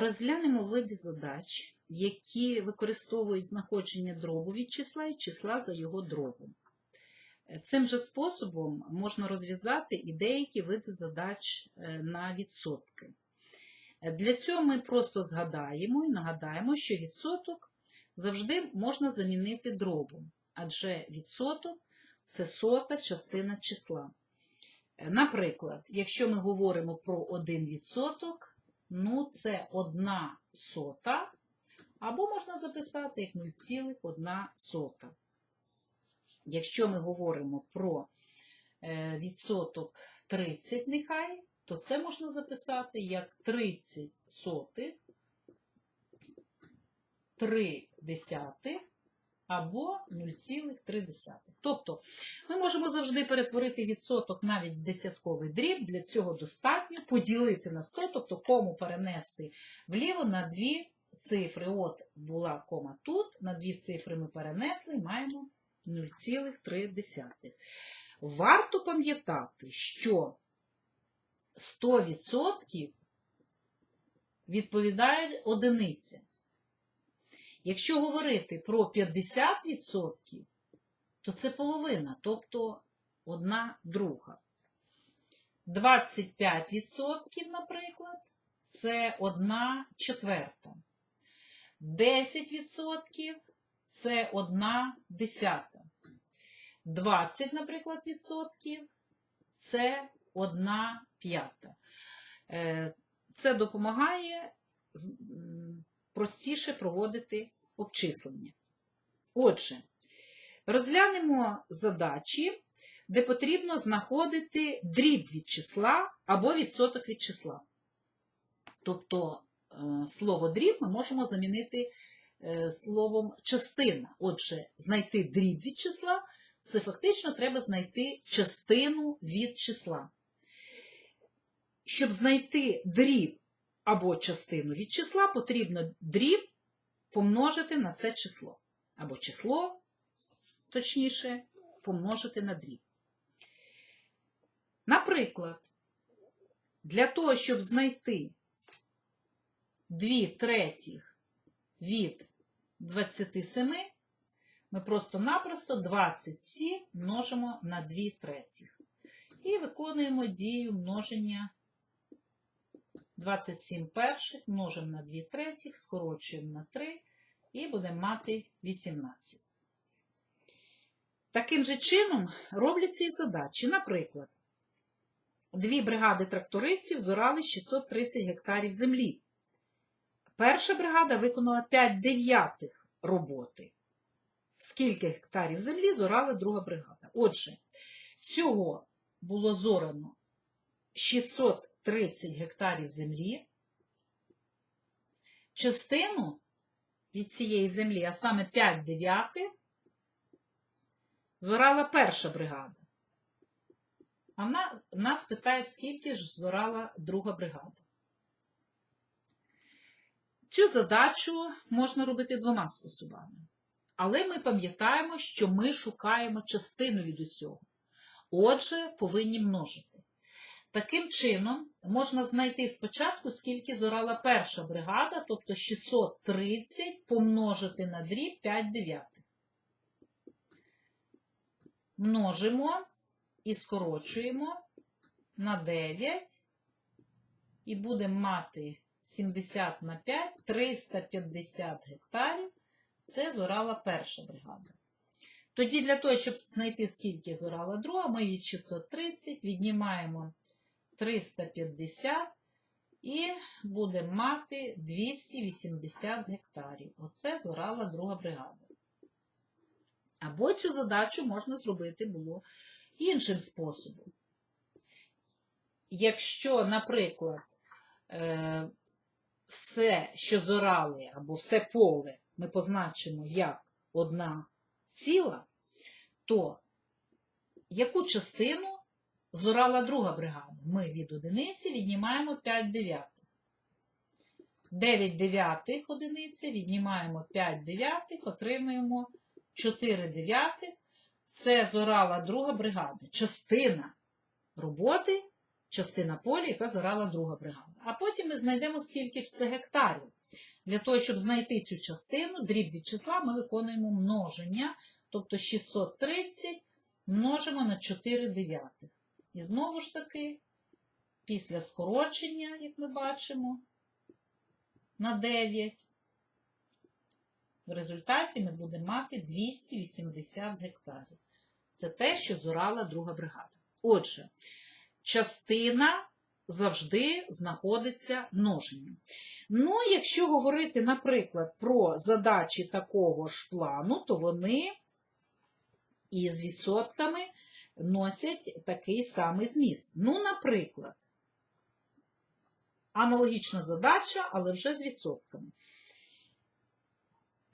Розглянемо види задач, які використовують знаходження дробу від числа і числа за його дробом. Цим же способом можна розв'язати і деякі види задач е, на відсотки. Для цього ми просто згадаємо і нагадаємо, що відсоток завжди можна замінити дробом, адже відсоток це сота частина числа. Наприклад, якщо ми говоримо про 1 відсоток, ну це 1 сота, або можна записати як 0,1 сота. Якщо ми говоримо про е, відсоток 30 нехай, то це можна записати як 30 сотих, 3 десятих або 0,3. Тобто ми можемо завжди перетворити відсоток навіть в десятковий дріб. Для цього достатньо поділити на 100, тобто кому перенести вліво на дві цифри. От була кома тут, на дві цифри ми перенесли маємо 0,3. Варто пам'ятати, що 100% відповідають одиниці. Якщо говорити про 50%, то це половина, тобто одна друга. 25%, наприклад, це одна четверта. 10% це одна десята. 20, наприклад, відсотків це одна п'ята. Е, Це допомагає простіше проводити обчислення. Отже, розглянемо задачі, де потрібно знаходити дріб від числа або відсоток від числа. Тобто е, слово дріб ми можемо замінити е, словом частина. Отже, знайти дріб від числа це фактично треба знайти частину від числа. Щоб знайти дріб або частину від числа, потрібно дріб помножити на це число. Або число, точніше, помножити на дріб. Наприклад, для того, щоб знайти 2 третіх від 27, ми просто-напросто 27 множимо на 2 третіх. І виконуємо дію множення 27 перших, множимо на 2 третіх, скорочуємо на 3 і будемо мати 18. Таким же чином робляться і задачі. Наприклад, дві бригади трактористів зорали 630 гектарів землі. Перша бригада виконала 5 дев'ятих роботи. Скільки гектарів землі зорала друга бригада? Отже, всього було зорано 630 гектарів землі. Частину від цієї землі, а саме 5 дев'ятих, зорала перша бригада. А вона, нас питають, скільки ж зорала друга бригада. Цю задачу можна робити двома способами. Але ми пам'ятаємо, що ми шукаємо частину від усього. Отже, повинні множити. Таким чином, можна знайти спочатку, скільки зорала перша бригада, тобто 630 помножити на дріб 5 дев'ятих. Множимо і скорочуємо на 9 і будемо мати 70 на 5, 350 гектарів. Це зорала перша бригада. Тоді для того, щоб знайти, скільки зорала друга, ми від 630 віднімаємо 350 і будемо мати 280 гектарів. Оце зорала друга бригада. Або цю задачу можна зробити було іншим способом. Якщо, наприклад, е, все, що зорали, або все поле ми позначимо як одна ціла, то яку частину зорала друга бригада? Ми від одиниці віднімаємо 5 дев'ятих. 9 дев'ятих одиниці віднімаємо 5 дев'ятих, отримуємо 4 дев'ятих. Це зорала друга бригада. Частина роботи частина поля, яка зорала друга бригада. А потім ми знайдемо, скільки ж це гектарів. Для того, щоб знайти цю частину, дріб від числа, ми виконуємо множення, тобто 630 множимо на 4 дев'ятих. І знову ж таки, після скорочення, як ми бачимо, на 9. В результаті ми будемо мати 280 гектарів. Це те, що зорала друга бригада. Отже, частина завжди знаходиться множенням. Ну, якщо говорити, наприклад, про задачі такого ж плану, то вони із відсотками носять такий самий зміст. Ну, наприклад, аналогічна задача, але вже з відсотками.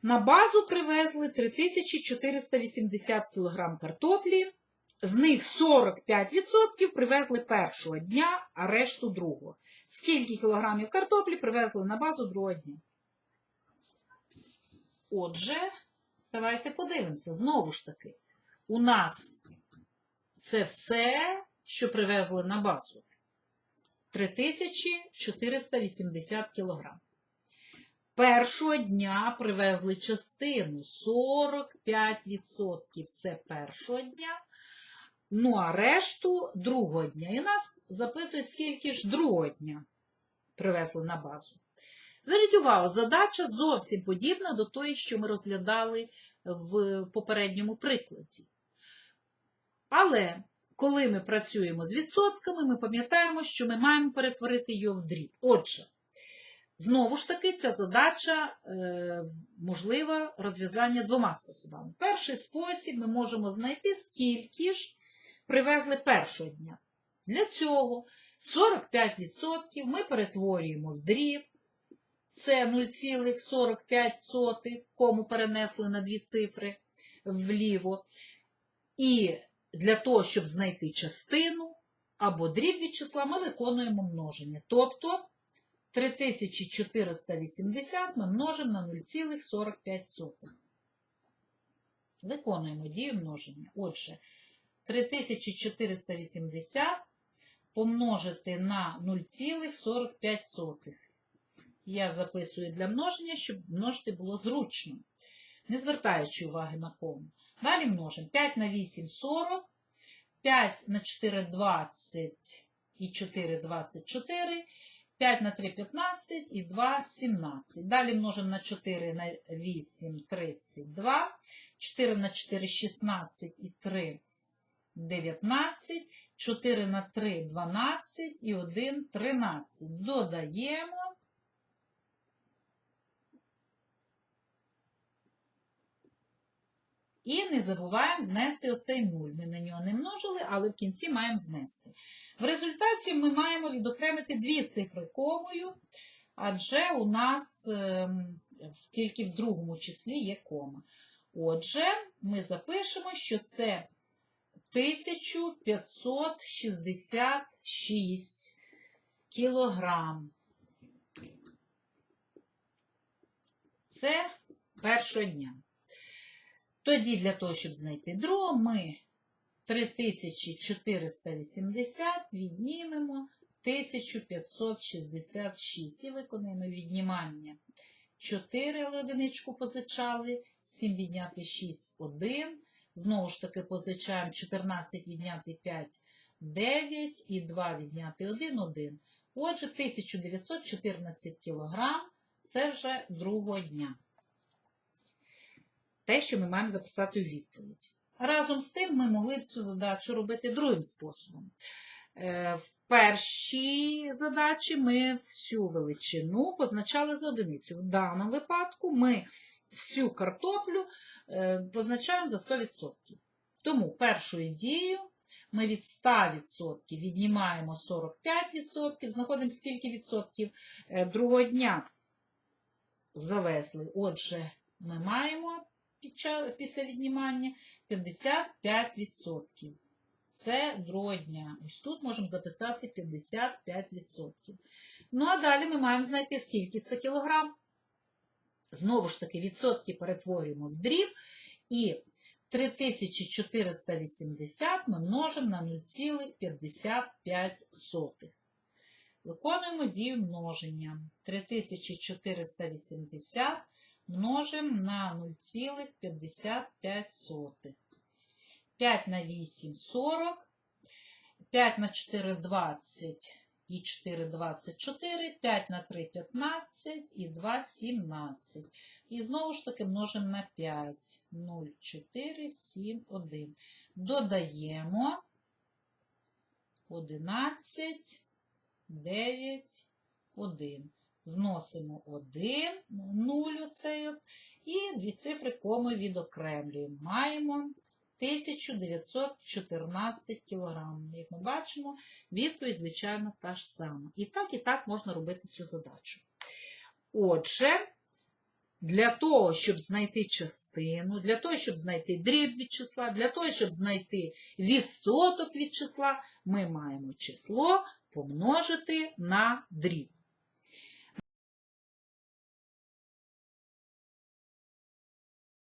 На базу привезли 3480 кг картоплі, з них 45% привезли першого дня, а решту другого. Скільки кілограмів картоплі привезли на базу другого дня? Отже, давайте подивимося. Знову ж таки, у нас це все, що привезли на базу. 3480 кілограм. Першого дня привезли частину 45%. Це першого дня. Ну, а решту другого дня. І нас запитують, скільки ж другого дня привезли на базу. Зверніть увагу, задача зовсім подібна до тої, що ми розглядали в попередньому прикладі. Але коли ми працюємо з відсотками, ми пам'ятаємо, що ми маємо перетворити її в дріб. Отже, знову ж таки, ця задача е, можлива розв'язання двома способами. Перший спосіб ми можемо знайти, скільки ж привезли першого дня. Для цього 45% ми перетворюємо в дріб. Це 0,45, кому перенесли на дві цифри вліво. І для того, щоб знайти частину або дріб від числа, ми виконуємо множення. Тобто 3480 ми множимо на 0,45. Виконуємо дію множення. Отже, 3480 помножити на 0,45. Я записую для множення, щоб множити було зручно, не звертаючи уваги на кому. Далі множимо 5 на 8 – 40, 5 на 4 – 20 і 4 – 24, 5 на 3 – 15 і 2 – 17. Далі множимо на 4 на 8 – 32, 4 на 4 – 16 і 3 – 19, 4 на 3 – 12 і 1 – 13. Додаємо. І не забуваємо знести оцей 0. Ми на нього не множили, але в кінці маємо знести. В результаті ми маємо відокремити дві цифри комою, адже у нас ем, тільки в другому числі є кома. Отже, ми запишемо, що це 1566 кілограм. Це першого дня. Тоді, для того, щоб знайти другого, ми 3480 віднімемо 1566 і виконуємо віднімання. 4, але одиничку позичали, 7 відняти 6, 1. Знову ж таки позичаємо 14 відняти 5, 9 і 2 відняти 1, 1. Отже, 1914 кілограм – це вже другого дня те, що ми маємо записати у відповідь. Разом з тим, ми могли б цю задачу робити другим способом. Е, в першій задачі ми всю величину позначали за одиницю. В даному випадку ми всю картоплю е, позначаємо за 100%. Тому першою дією ми від 100% віднімаємо 45%, знаходимо скільки відсотків е, другого дня завезли. Отже, ми маємо після віднімання 55%. Це другого дня. Ось тут можемо записати 55%. Ну, а далі ми маємо знайти, скільки це кілограм. Знову ж таки, відсотки перетворюємо в дріб. І 3480 ми множимо на 0,55. Виконуємо дію множення. 3480 множимо на 0,55. 5 на 8 – 40. 5 на 4 – 20 і 4 – 24. 5 на 3 – 15 і 2 – 17. І знову ж таки множимо на 5. 0, 4, 7, 1. Додаємо 11, 9, 1. Зносимо 1, 0 оцей от, і дві цифри коми відокремлюємо. Маємо 1914 кг. Як ми бачимо, відповідь, звичайно, та ж сама. І так, і так можна робити цю задачу. Отже, для того, щоб знайти частину, для того, щоб знайти дріб від числа, для того, щоб знайти відсоток від числа, ми маємо число помножити на дріб.